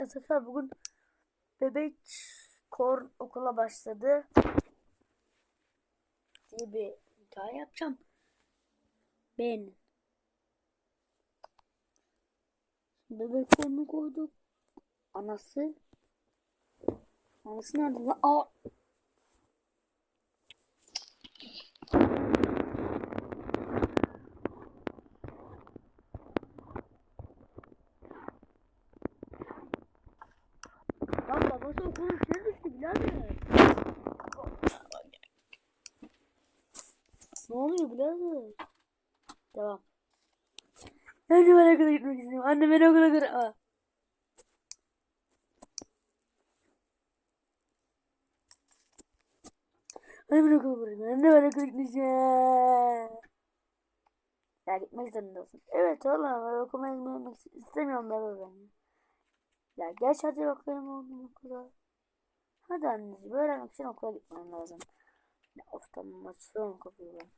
Arkadaşlar bugün bebek korn okula başladı diye bir hikaye yapacağım. Beğenin. Bebek kornu koyduk. Anası. Anası nerede lan? Aa! Babası okulun içine düştü birader. Ne oluyor birader? Devam. Anne ben okula gitmek istiyorum. Anne beni okula götür. Anne ben okula bırakın. Anne ben okula gitmeyeceğim. Ya gitmek zorundasın. Evet oğlum okumayı istemiyorum ben. Ya geç hadi bakayım oğlum okula. Hadi anneciğim öğrenmek için okula gitmem lazım. Ya of tamam açıyorum kapıyı ben.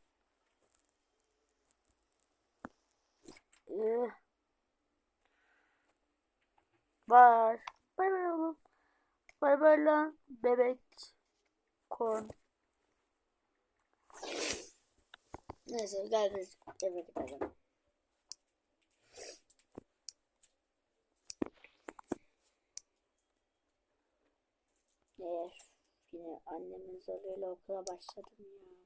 Ee, Var. Bay bay oğlum. Bay bay lan bebek. Korn. Neyse gel biz eve gidelim. Yine annemin zoruyla okula başladım ya.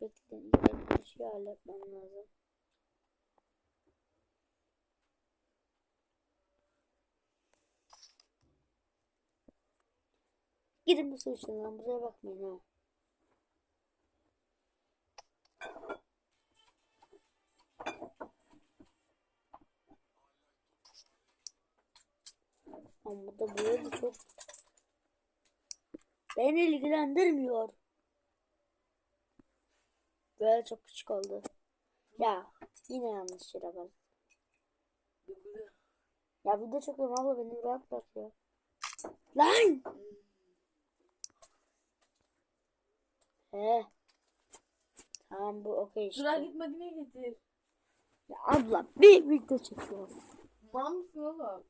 Bekleyin, bir şey halletmem lazım. Gidin bu su için lan buraya bakmayın ha. Ama da de çok beni ilgilendirmiyor. Böyle çok küçük oldu. Ya yine yanlış yere bak. Ya bir de çok abla beni rahat bırak ya. Lan! He. Tamam bu okey işte. Şuraya git makine getir. Ya abla bir video çekiyoruz. Mal mısın oğlum?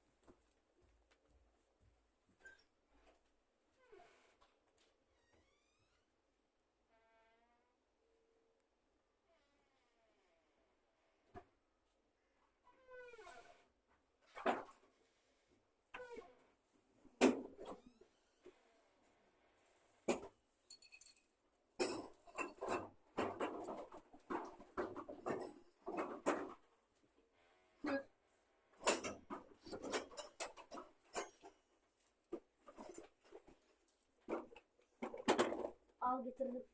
Al getirdim.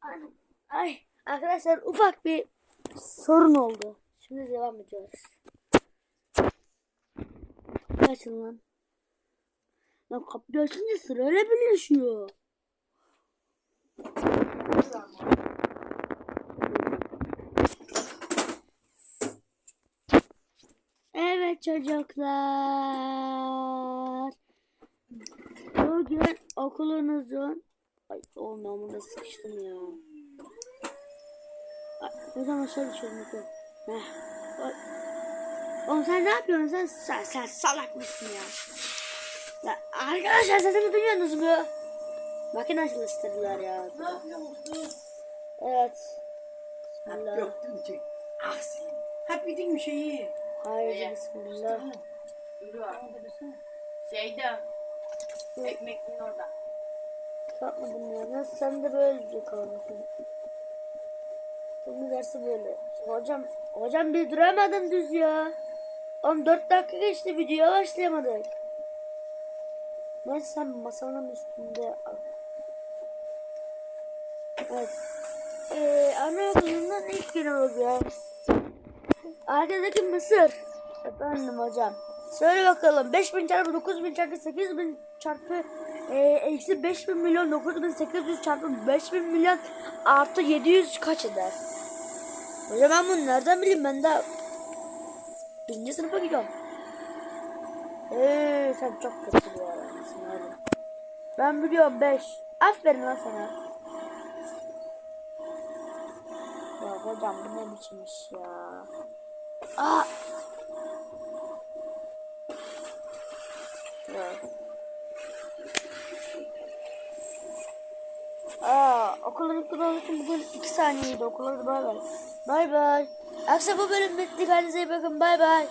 Ay, ay arkadaşlar ufak bir sorun oldu. Şimdi devam ediyoruz. Açın lan. Lan kapıyı açınca sırayla birleşiyor. Evet çocuklar. Bugün okulunuzun Ay oğlum ben burada sıkıştım ya. Ay, hocam aşağı düşüyorum. Heh. Ay. Oğlum sen ne yapıyorsun sen? Sen, sen salak mısın ya? ya arkadaşlar sesimi duyuyorsunuz mu? Makine çalıştırdılar ya. Ne yapıyorsun? Evet. Bismillah. yaptın ki. Ah sen. Hep bir şeyi. Hayır bismillah. Yürü var. Şeyde. Ekmekliğin orada. Ya. Nasıl sen de böyle bir kalmasın. Şimdi dersi böyle. Hocam, hocam bir duramadın düz ya. 14 dakika geçti videoya başlayamadık. Neyse sen masanın üstünde al. Evet. Ee, anaokulundan ilk gün olacak. Arkadaki mısır. Efendim hocam. Söyle bakalım 5000 çarpı 9000 çarpı 8000 çarpı e, eksi 5000 milyon 9800 çarpı 5000 milyon artı 700 kaç eder? Hocam ben bunu nereden bileyim ben daha birinci sınıfa gidiyorum. Eee sen çok kötü bir adamsın oğlum. Ben biliyorum 5. Aferin lan sana. Ya Hocam bu ne biçim iş ya. Aa. Ya. Aa, günü olduğu için bugün 2 saniyeydi okula. Bay bay. Bay bay. Akşam bu bölüm bitti. Kendinize iyi bakın. Bay bay.